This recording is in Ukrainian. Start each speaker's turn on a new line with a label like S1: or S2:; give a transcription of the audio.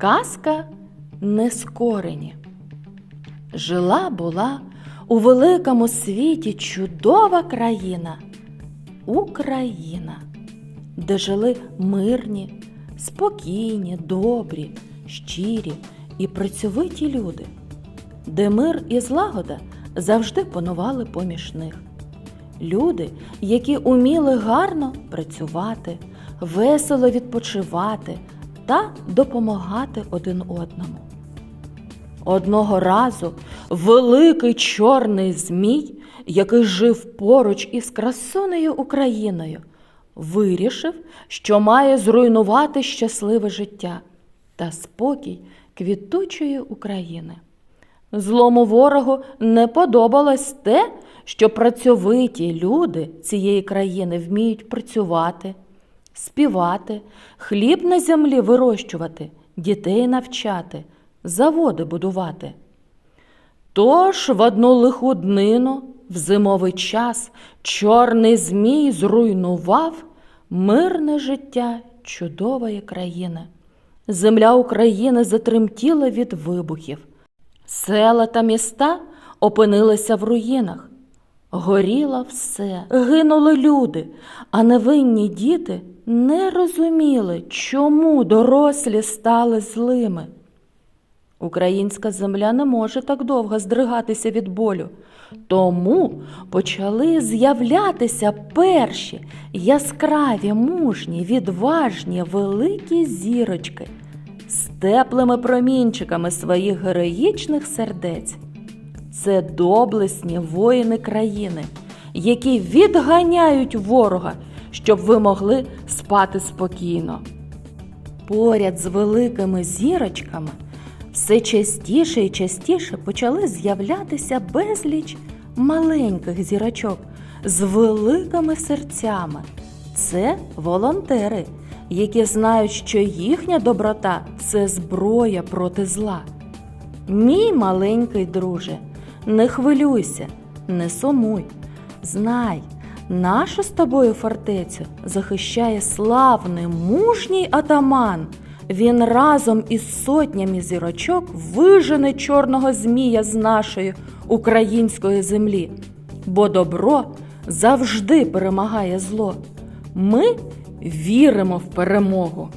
S1: Казка Нескорені. Жила була у великому світі чудова країна Україна, де жили мирні, спокійні, добрі, щирі і працьовиті люди, де мир і злагода завжди панували поміж них. Люди, які уміли гарно працювати, весело відпочивати та допомагати один одному. Одного разу великий чорний змій, який жив поруч із красунею Україною, вирішив, що має зруйнувати щасливе життя та спокій квітучої України. Злому ворогу не подобалось те, що працьовиті люди цієї країни вміють працювати, співати, хліб на землі вирощувати, дітей навчати, заводи будувати. Тож в одну лиху днину в зимовий час чорний змій зруйнував мирне життя чудової країни. Земля України затремтіла від вибухів. Села та міста опинилися в руїнах. Горіло все, гинули люди, а невинні діти не розуміли, чому дорослі стали злими. Українська земля не може так довго здригатися від болю. Тому почали з'являтися перші яскраві, мужні, відважні, великі зірочки з теплими промінчиками своїх героїчних сердець. Це доблесні воїни країни, які відганяють ворога, щоб ви могли спати спокійно. Поряд з великими зірочками все частіше і частіше почали з'являтися безліч маленьких зірочок з великими серцями. Це волонтери, які знають, що їхня доброта це зброя проти зла. Мій маленький друже, не хвилюйся, не сумуй. Знай, нашу з тобою фортецю захищає славний мужній атаман. Він разом із сотнями зірочок вижене чорного змія з нашої української землі, бо добро завжди перемагає зло. Ми віримо в перемогу.